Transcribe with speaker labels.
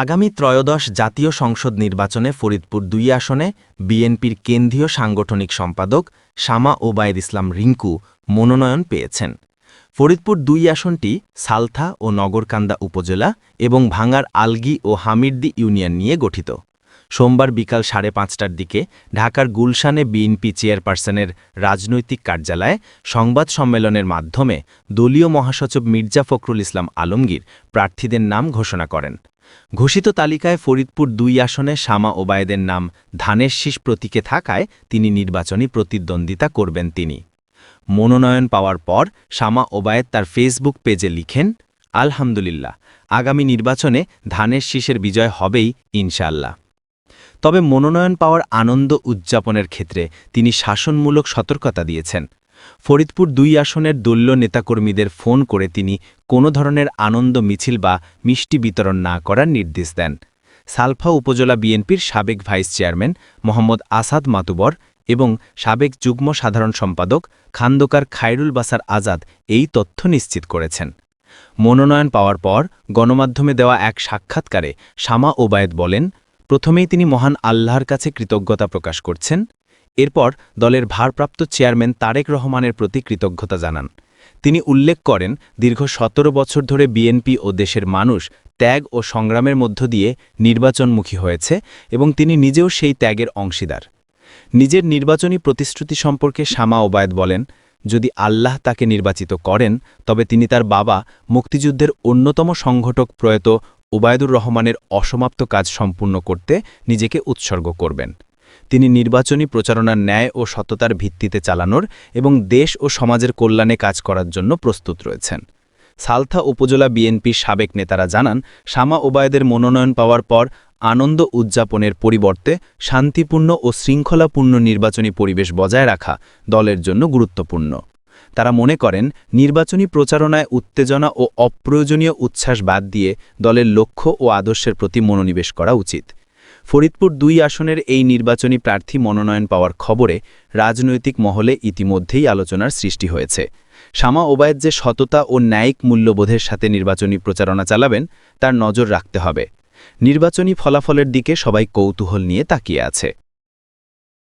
Speaker 1: আগামী ত্রয়োদশ জাতীয় সংসদ নির্বাচনে ফরিদপুর দুই আসনে, বিএনপির কেন্দ্রীয় সাংগঠনিক সম্পাদক শামা ওবায়দ ইসলাম রিঙ্কু মনোনয়ন পেয়েছেন। ফরিদপুর দুই আসনটি সালথা ও নগরকান্দা উপজেলা এবং ভাঙার আলগি ও হামিরদি ইউনিয়ন নিয়ে গঠিত। সোমবার বিকাল সাড়ে পাঁচটার দিকে ঢাকার গুলশানে বিএনপি চেয়ারপারসনের রাজনৈতিক কার্যালয়ে সংবাদ সম্মেলনের মাধ্যমে দলীয় মহাসচিব মির্জা ফখরুল ইসলাম আলমগীর প্রার্থীদের নাম ঘোষণা করেন। ঘোষিত তালিকায় ফরিদপুর দুই আসনে শামা ওবায়েদের নাম ধানের শীষ প্রতীকে থাকায় তিনি নির্বাচনী প্রতিদ্বন্দ্বিতা করবেন তিনি। মনোনয়ন পাওয়ার পর শামা ওবায়েদ তার ফেসবুক পেজে লিখেন, আলহামদুলিল্লাহ, আগামী নির্বাচনে ধানের শীষের বিজয় হবেই ইনশাল্লাহ তবে মনোনয়ন পাওয়ার আনন্দ উদযাপনের ক্ষেত্রে তিনি শাসনমূলক সতর্কতা দিয়েছেন। ফরিদপুর দুই আসনের দলীয় নেতাকর্মীদের ফোন করে তিনি কোনো ধরনের আনন্দ মিছিল বা মিষ্টি বিতরণ না করার নির্দেশ দেন। সালফা উপজেলা বিএনপির সাবেক ভাইস চেয়ারম্যান মোহাম্মদ আসাদ মাতুবর এবং সাবেক যুগ্ম সাধারণ সম্পাদক খান্দকার খায়রুল বাসার আজাদ এই তথ্য নিশ্চিত করেছেন। মনোনয়ন পাওয়ার পর গণমাধ্যমে দেওয়া এক সাক্ষাৎকারে শামা ওবায়েদ বলেন, প্রথমেই তিনি মহান আল্লাহর কাছে কৃতজ্ঞতা প্রকাশ করছেন। এরপর দলের ভারপ্রাপ্ত চেয়ারম্যান তারেক রহমানের প্রতি কৃতজ্ঞতা জানান। তিনি উল্লেখ করেন, দীর্ঘ সতেরো বছর ধরে বিএনপি ও দেশের মানুষ ত্যাগ ও সংগ্রামের মধ্য দিয়ে নির্বাচনমুখী হয়েছে এবং তিনি নিজেও সেই ত্যাগের অংশীদার। নিজের নির্বাচনী প্রতিশ্রুতি সম্পর্কে শামা ওবায়দ বলেন, যদি আল্লাহ তাকে নির্বাচিত করেন, তবে তিনি তার বাবা মুক্তিযুদ্ধের অন্যতম সংগঠক প্রয়াত ওবায়দুর রহমানের অসমাপ্ত কাজ সম্পূর্ণ করতে নিজেকে উৎসর্গ করবেন। তিনি নির্বাচনী প্রচারণার ন্যায় ও সততার ভিত্তিতে চালানোর এবং দেশ ও সমাজের কল্যাণে কাজ করার জন্য প্রস্তুত রয়েছেন। সালথা উপজেলা বিএনপির সাবেক নেতারা জানান, শামা ওবায়দের মনোনয়ন পাওয়ার পর আনন্দ উদযাপনের পরিবর্তে শান্তিপূর্ণ ও শৃঙ্খলাপূর্ণ নির্বাচনী পরিবেশ বজায় রাখা দলের জন্য গুরুত্বপূর্ণ। তারা মনে করেন, নির্বাচনী প্রচারণায় উত্তেজনা ও অপ্রয়োজনীয় উচ্ছ্বাস বাদ দিয়ে দলের লক্ষ্য ও আদর্শের প্রতি মনোনিবেশ করা উচিত। ফরিদপুর দুই আসনের এই নির্বাচনী প্রার্থী মনোনয়ন পাওয়ার খবরে রাজনৈতিক মহলে ইতিমধ্যেই আলোচনার সৃষ্টি হয়েছে। শামা ওবায়দ যে সততা ও ন্যায়িক মূল্যবোধের সাথে নির্বাচনী প্রচারণা চালাবেন, তার নজর রাখতে হবে। নির্বাচনী ফলাফলের দিকে সবাই কৌতূহল নিয়ে তাকিয়ে আছে।